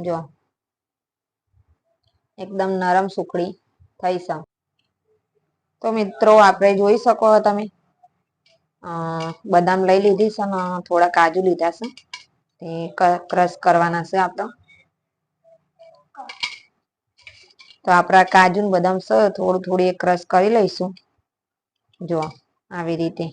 જો. એકદમ નરમ સુખડી થઈ છે. તો મિત્રો, આપણે જોઈ શકો તમે. બદામ લઈ લીધી છે અને થોડા કાજુ લીધા છે. તે ક્રશ કરવાના છે આપણે. તો આપણા કાજુ ને બદામ છે, થોડું થોડી ક્રશ કરી લઈશું. જો, આવી રીતે.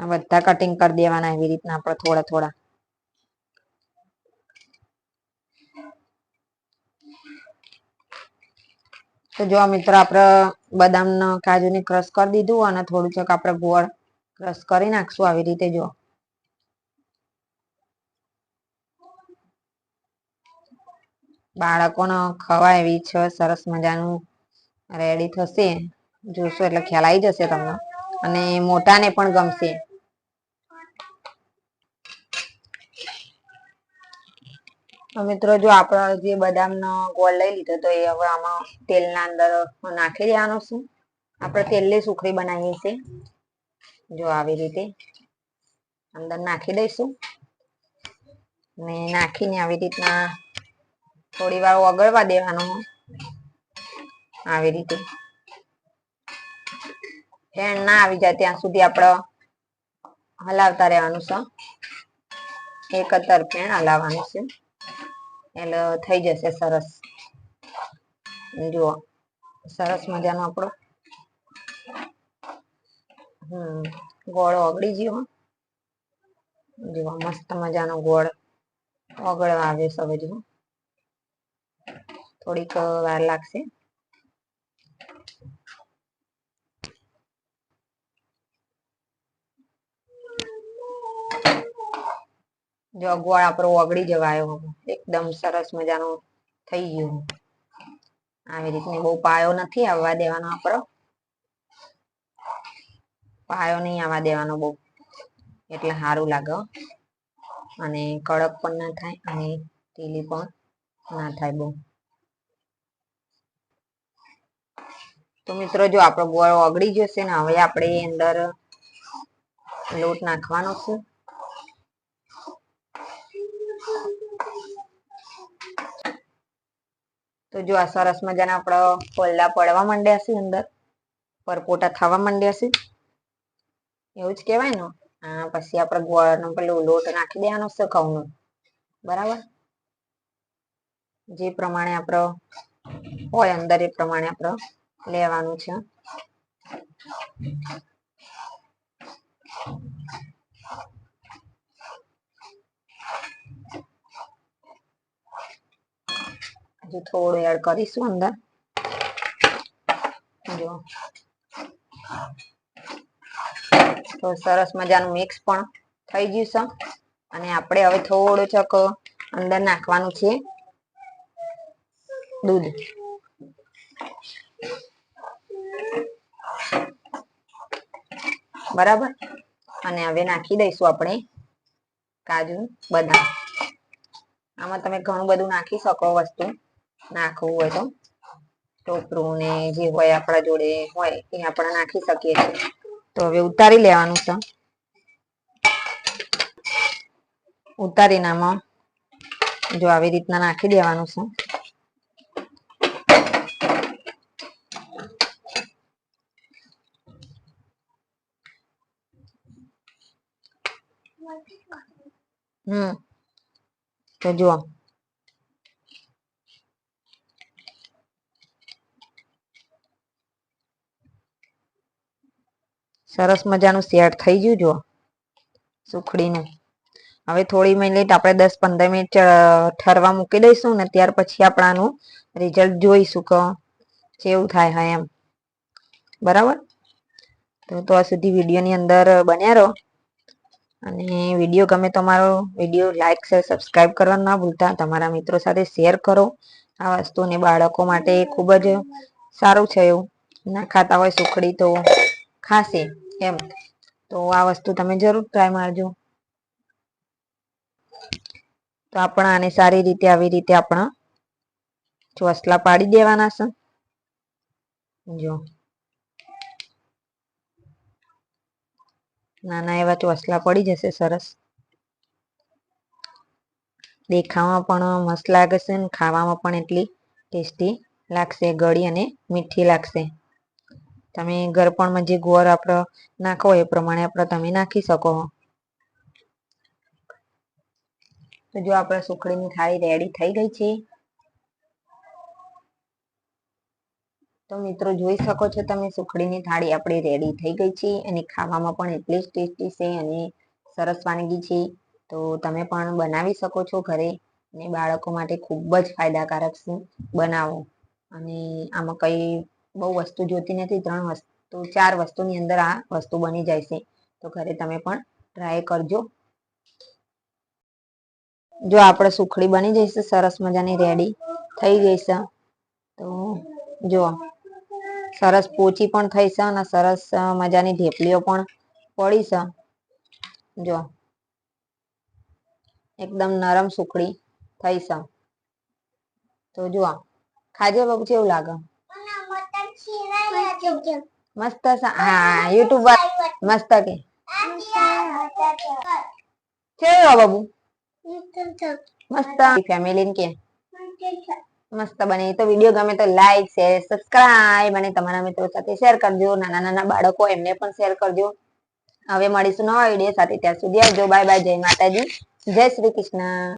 આ બધા કટિંગ કરી દેવાના એવી રીતના આપણે થોડા થોડા. તો જો મિત્રો આપણે બદામ કાજુ ને ક્રશ કરી દીધું અને થોડું ચક આપણે ગોળ ક્રશ કરી નાખશું આવી રીતે જો. બાળકોને ખવાય એવી છે, સરસ મજાનું રેડી થશે. જોશો એટલે ખ્યાલ આવી જશે તમને. અને મોટાને પણ ગમશે તો મિત્રો જો આપણે જે બદામનો ગોળ લઈ લીધો તો એ હવે આમાં તેલના અંદર નાખી દેવાનો છે. આપણે તેલની સુખડી બનાવીએ છીએ. જો આવી રીતે અંદર નાખી દઈશું. ને નાખીને આવી રીતના થોડી વાર ઓગળવા દેવાનો. આવી રીતે. ફેણ ના આવી જાય ત્યાં સુધી આપણે હલાવતા રહેવાનું છે. એક તરફેણ હલાવવાનું છે. એટલે થઈ જશે સરસ. જુઓ, સરસ મજાનો આપણો. હમ, ગોળ ઓગળી ગયો. જુઓ, મસ્ત મજાનો ગોળ ઓગળવા આવે છે જુઓ થોડીક વાર લાગશે. જો ગોળ આપણો ઓગળી જવાયો એકદમ સરસ મજાનો થઈ ગયો. આવી રીતની બહુ પાયો નથી આવવા દેવાનો આપણો. પાયો નહીં આવવા દેવાનો બહુ. એટલે સારું લાગે અને કડક પણ ના થાય અને ઢીલી પણ ના થાય બહુ. તો મિત્રો જો આપણો ગોળ ઓગળી જશે ને, હવે આપણે અંદર લોટ નાખવાનો છે. તો જો આ સરસ મજાના આપણા પલ્લા પડવા માંડ્યા છે અંદર. પરપોટા થવા માંડ્યા છે. એવું જ કહેવાય ને. હા, પછી આપણે ગોળનો પેલું લોટ નાખી દેવાનો છે ઘઉંનો. બરાબર? જે પ્રમાણે આપણો હોય અંદર એ પ્રમાણે આપણે લેવાનું છે. હજુ થોડું એડ કરીશું અંદર. જો. તો સરસ મજાનું મિક્સ પણ થઈ ગયું છે. અને આપણે હવે થોડું ચક અંદર નાખવાનું છે. દૂધ. બરાબર? અને હવે નાખી દઈશું આપણે કાજુ, બદામ. આમાં તમે ઘણું બધું નાખી શકો વસ્તુ. નાખવું હોય તો. ટોપરું ને જે હોય આપણા જોડે હોય એ આપણે નાખી શકીએ છીએ. તો હવે ઉતારી લેવાનું છે. ઉતારીનામાં જો આવી રીતના નાખી દેવાનું છે. હમ, તો જુઓ. સરસ મજાનું શેર થઈ ગયું જો સુખડીનું. હવે થોડી મિનિટ આપણે દસ પંદર મિનિટ ઠરવા મૂકી દઈશું ને ત્યાર પછી આપણાનું રિઝલ્ટ જોઈશું કે કેવું થાય હા એમ. બરાબર? તો તો આ સુધી વિડીયોની અંદર બન્યા રહો. અને વીડિયો ગમે તમારો વીડિયો લાઈક શેર સબસ્ક્રાઈબ કરવા ના ભૂલતા. તમારા મિત્રો સાથે શેર કરો. આ વસ્તુને બાળકો માટે ખૂબ જ સારું છે એવું. ના ખાતા હોય સુખડી તો ખાશે, એમ. તો આ વસ્તુ તમે જરૂર ટ્રાય મારજો. તો આપણા આને સારી રીતે, આવી રીતે આપણા ચોસલા પાડી દેવાના છે. જો. નાના એવા ચોસલા પડી જશે, સરસ. દેખાવામાં પણ મસ્ત લાગશે છે ને, ખાવામાં પણ એટલી ટેસ્ટી લાગશે, ગળી અને મીઠી લાગશે. તમે ગરપણમાં જે ગોળ આપણે નાખો એ પ્રમાણે આપણે તમે નાખી શકો. તો જો આપણે સુખડીની થાળી રેડી થઈ ગઈ છે. તો મિત્રો જોઈ શકો છો તમે સુખડીની થાળી આપણી રેડી થઈ ગઈ છે અને ખાવામાં પણ એટલી જ ટેસ્ટી છે અને સરસ વાનગી છે. તો તમે પણ બનાવી શકો છો ઘરે અને બાળકો માટે ખૂબ જ ફાયદાકારક છે. બનાવો. અને આમાં કઈ બહુ વસ્તુ જોતી નથી, ત્રણ વસ્તુ, ચાર વસ્તુની અંદર આ વસ્તુ બની જાય છે. તો ઘરે તમે પણ ટ્રાય કરજો. જો આપણે સુખડી બની જઈશ, સરસ મજાની રેડી થઈ ગઈ છે તો જો, સરસ પોચી પણ થઈ છે અને સરસ મજાની ઢેપલીઓ પણ પડી છે જો, એકદમ નરમ સુખડી થઈ છે તો જુઓ, ખાજે બાબુ કેવું લાગે? મસ્ત હા, યુટ્યુબ મસ્ત કે. કેવું બાબુ? મસ્ત. ફેમિલી કે. મસ્ત બને. તો વીડિયો ગમે તો લાઈક શેર સબસ્ક્રાઇબ અને તમારા મિત્રો સાથે શેર કરજો. નાના નાના બાળકો એમને પણ શેર કરજો. હવે મળીશું નવા વીડિયો સાથે. ત્યાં સુધી આવજો. બાય બાય જય માતાજી. જય શ્રી કૃષ્ણ.